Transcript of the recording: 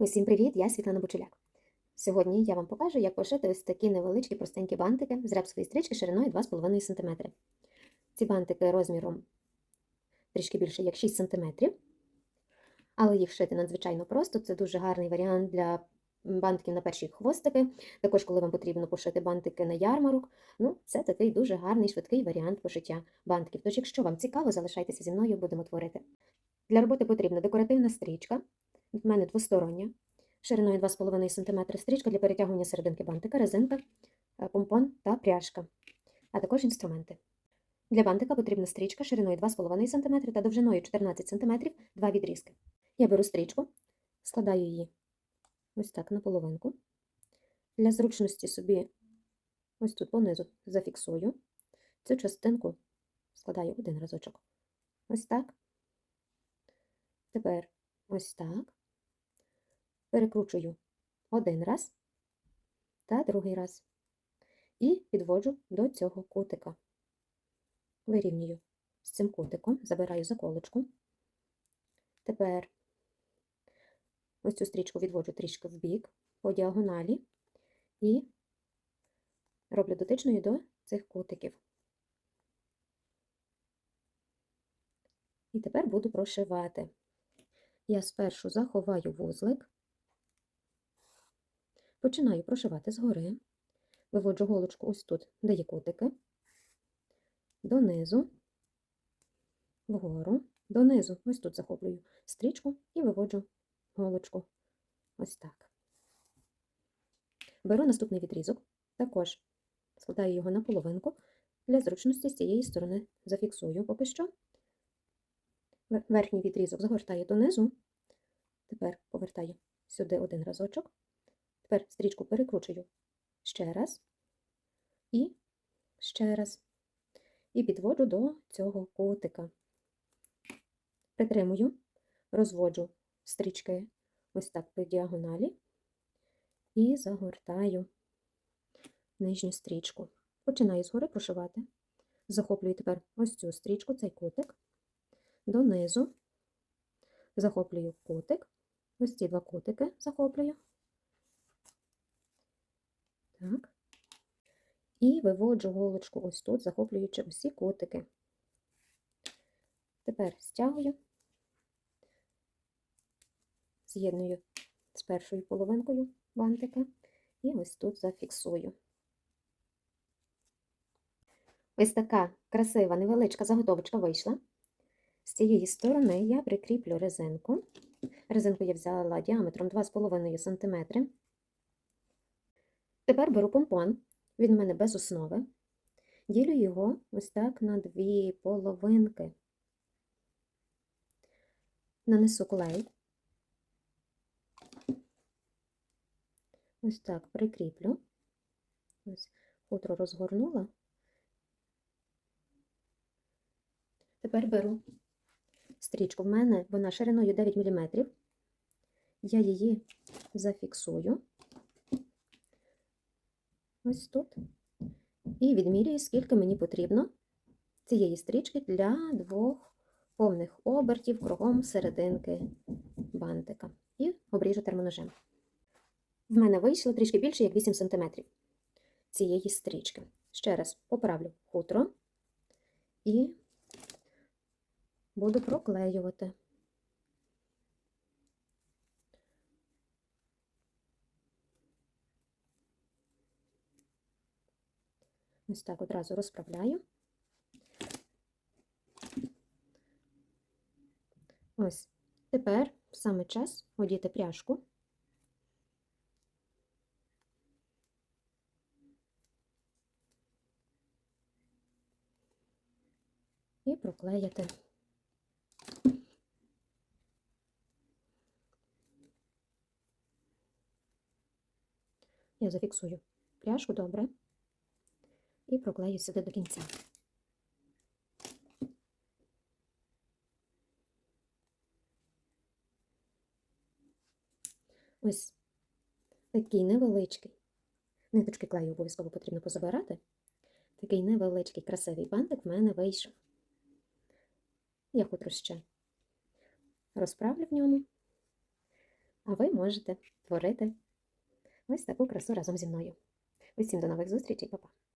Усім привіт! Я Світлана Бучуляк. Сьогодні я вам покажу, як пошити ось такі невеличкі простенькі бантики з репсової стрічки шириною 2,5 см. Ці бантики розміром трішки більше, як 6 см. Але їх шити надзвичайно просто. Це дуже гарний варіант для бантиків на перші хвостики. Також, коли вам потрібно пошити бантики на ярмарок. Ну, це такий дуже гарний швидкий варіант пошиття бантиків. Тож, якщо вам цікаво, залишайтеся зі мною, будемо творити. Для роботи потрібна декоративна стрічка. В мене двостороння, шириною 2,5 см стрічка для перетягування серединки бантика, резинка, е, помпон та пряжка, а також інструменти. Для бантика потрібна стрічка шириною 2,5 см та довжиною 14 см, два відрізки. Я беру стрічку, складаю її ось так на половинку. Для зручності собі ось тут понизу зафіксую. Цю частинку складаю один разочок. Ось так. Тепер ось так перекручую один раз та другий раз. І підводжу до цього кутика. Вирівнюю з цим кутиком, забираю заколочку. Тепер ось цю стрічку відводжу трішки в бік по діагоналі і роблю дотичною до цих кутиків. І тепер буду прошивати. Я спершу заховаю вузлик, Починаю прошивати згори, виводжу голочку ось тут, де є кутики, донизу, вгору, донизу, ось тут захоплюю стрічку і виводжу голочку. Ось так. Беру наступний відрізок, також складаю його на половинку, для зручності з цієї сторони зафіксую поки що. Верхній відрізок загортаю донизу, тепер повертаю сюди один разочок. Тепер стрічку перекручую ще раз і ще раз. І підводжу до цього котика. Притримую, розводжу стрічки ось так по діагоналі і загортаю нижню стрічку. Починаю згори прошивати. Захоплюю тепер ось цю стрічку, цей кутик, донизу, захоплюю кутик, ось ці два кутики захоплюю. Так. І виводжу голочку ось тут, захоплюючи усі котики. Тепер стягую, з'єдную з першою половинкою бантика і ось тут зафіксую. Ось така красива невеличка заготовочка вийшла. З цієї сторони я прикріплю резинку. Резинку я взяла діаметром 2,5 см. Тепер беру помпон, він у мене без основи, ділю його ось так на дві половинки, нанесу клей, ось так прикріплю, ось хутро розгорнула. Тепер беру стрічку. В мене вона шириною 9 мм. Я її зафіксую ось тут. І відмірюю, скільки мені потрібно цієї стрічки для двох повних обертів кругом серединки бантика. І обріжу термоножем. В мене вийшло трішки більше, як 8 см цієї стрічки. Ще раз поправлю хутро і буду проклеювати. Ось так одразу розправляю. Ось. Тепер саме час одіти пряжку. І проклеїти. Я зафіксую пряжку добре і проклею сюди до кінця. Ось такий невеличкий. Ниточки клею обов'язково потрібно позабирати. Такий невеличкий красивий бантик в мене вийшов. Я хутро ще розправлю в ньому а ви можете творити ось таку красу разом зі мною. Усім до нових зустрічей, па-па!